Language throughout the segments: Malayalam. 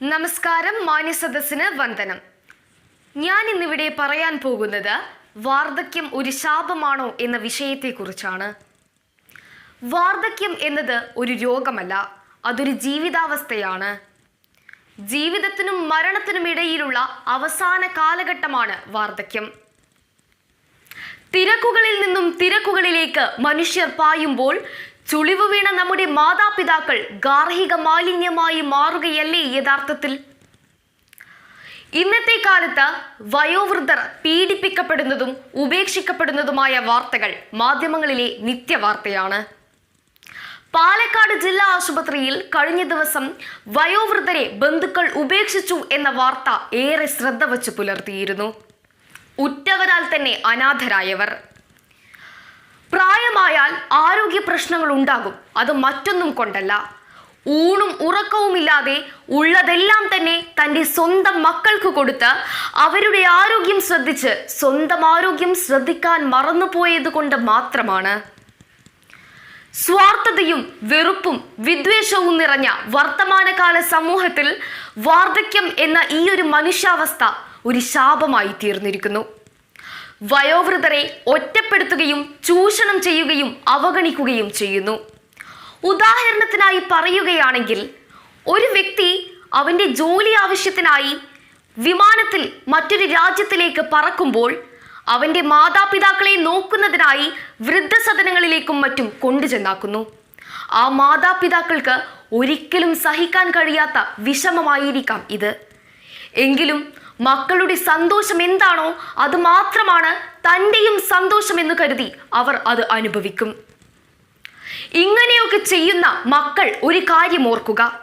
നമസ്കാരം മാന്യ മാന്യസദസ്സിന് വന്ദനം. ഞാൻ ഇന്നിവിടെ പറയാൻ പോകുന്നത് വാർദ്ധക്യം ഒരു ശാപമാണോ എന്ന വിഷയത്തെക്കുറിച്ചാണ്. വാർദ്ധക്യം എന്നത് ഒരു രോഗമല്ല അതൊരു ജീവിതാവസ്ഥയാണ്. ജീവിതത്തിനും മരണത്തിനും ഇടയിലുള്ള അവസാന കാലഘട്ടമാണ് വാർദ്ധക്യം. തിരക്കുകളിൽ നിന്നും തിരക്കുകളിലേക്ക് മനുഷ്യർ പായുമ്പോൾ ചുളിവ് വീണ നമ്മുടെ മാതാപിതാക്കൾ ഗാർഹിക മാലിന്യമായി മാറുകയല്ലേ യഥാർത്ഥത്തിൽ? ഇന്നത്തെ കാലത്ത് വയോവൃദ്ധർ പീഡിപ്പിക്കപ്പെടുന്നതും ഉപേക്ഷിക്കപ്പെടുന്നതുമായ വാർത്തകൾ മാധ്യമങ്ങളിലെ നിത്യവാർത്തയാണ്. പാലക്കാട് ജില്ലാ ആശുപത്രിയിൽ കഴിഞ്ഞ ദിവസം വയോവൃദ്ധരെ ബന്ധുക്കൾ ഉപേക്ഷിച്ചു എന്ന വാർത്ത ഏറെ ശ്രദ്ധ വച്ച് പുലർത്തിയിരുന്നു. ഉറ്റവരാൽ തന്നെ അനാഥരായവർ. പ്രായമായാൽ ആരോഗ്യ പ്രശ്നങ്ങൾ ഉണ്ടാകും. അത് മറ്റൊന്നും കൊണ്ടല്ല. ഊണും ഉറക്കവുമില്ലാതെ ഉള്ളതെല്ലാം തന്നെ തന്റെ സ്വന്തം മക്കൾക്ക് കൊടുത്ത് അവരുടെ ആരോഗ്യം ശ്രദ്ധിച്ച് സ്വന്തം ആരോഗ്യം ശ്രദ്ധിക്കാൻ മറന്നുപോയത് കൊണ്ട് മാത്രമാണ്. സ്വാർത്ഥതയും വെറുപ്പും വിദ്വേഷവും നിറഞ്ഞ വർത്തമാനകാല സമൂഹത്തിൽ വാർദ്ധക്യം എന്ന ഈ ഒരു മനുഷ്യാവസ്ഥ ഒരു ശാപമായി തീർന്നിരിക്കുന്നു. വയോവൃദ്ധരെ ഒറ്റപ്പെടുത്തുകയും ചൂഷണം ചെയ്യുകയും അവഗണിക്കുകയും ചെയ്യുന്നു. ഉദാഹരണത്തിനായി പറയുകയാണെങ്കിൽ ഒരു വ്യക്തി അവന്റെ ജോലി ആവശ്യത്തിനായി വിമാനത്തിൽ മറ്റൊരു രാജ്യത്തിലേക്ക് പറക്കുമ്പോൾ അവന്റെ മാതാപിതാക്കളെ നോക്കുന്നതിനായി വൃദ്ധസദനങ്ങളിലേക്കും മറ്റും കൊണ്ടുചെന്നാക്കുന്നു. ആ മാതാപിതാക്കൾക്ക് ഒരിക്കലും സഹിക്കാൻ കഴിയാത്ത വിഷമമായിരിക്കാം ഇത്. എങ്കിലും മക്കളുടെ സന്തോഷം എന്താണോ അത് മാത്രമാണ് തന്റെയും സന്തോഷം എന്ന് കരുതി അവർ അത് അനുഭവിക്കും. ഇങ്ങനെയൊക്കെ ചെയ്യുന്ന മക്കൾ ഒരു കാര്യം ഓർക്കുക.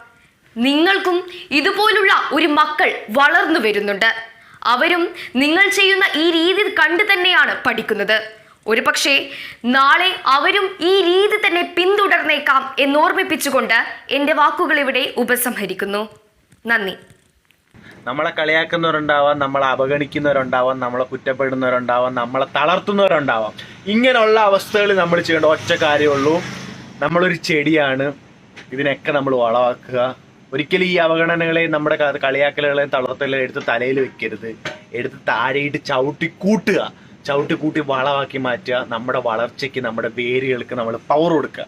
നിങ്ങൾക്കും ഇതുപോലുള്ള ഒരു മക്കൾ വളർന്നു വരുന്നുണ്ട്. അവരും നിങ്ങൾ ചെയ്യുന്ന ഈ രീതി കണ്ടു തന്നെയാണ് പഠിക്കുന്നത്. ഒരു പക്ഷേ നാളെ അവരും ഈ രീതി തന്നെ പിന്തുടർന്നേക്കാം എന്നോർമ്മിപ്പിച്ചുകൊണ്ട് എന്റെ വാക്കുകൾ ഇവിടെ ഉപസംഹരിക്കുന്നു. നന്ദി. നമ്മളെ കളിയാക്കുന്നവരുണ്ടാവാം നമ്മളെ അവഗണിക്കുന്നവരുണ്ടാവാം നമ്മളെ കുറ്റപ്പെടുന്നവരുണ്ടാവാം നമ്മളെ തളർത്തുന്നവരുണ്ടാവാം. ഇങ്ങനെയുള്ള അവസ്ഥകളിൽ നമ്മൾ ചെയ്യേണ്ട ഒറ്റ കാര്യമുള്ളൂ. നമ്മളൊരു ചെടിയാണ്. ഇതിനൊക്കെ നമ്മൾ വളമാക്കുക. ഒരിക്കലും ഈ അവഗണനകളെയും നമ്മുടെ കളിയാക്കലുകളെയും തളർത്തലുകളെയും എടുത്ത് തലയിൽ വെക്കരുത്. എടുത്ത് താഴെയിട്ട് ചവിട്ടി കൂട്ടുക. ചവിട്ടി വളമാക്കി മാറ്റുക. നമ്മുടെ വളർച്ചയ്ക്ക് നമ്മുടെ വേരുകൾക്ക് നമ്മൾ പവർ കൊടുക്കുക.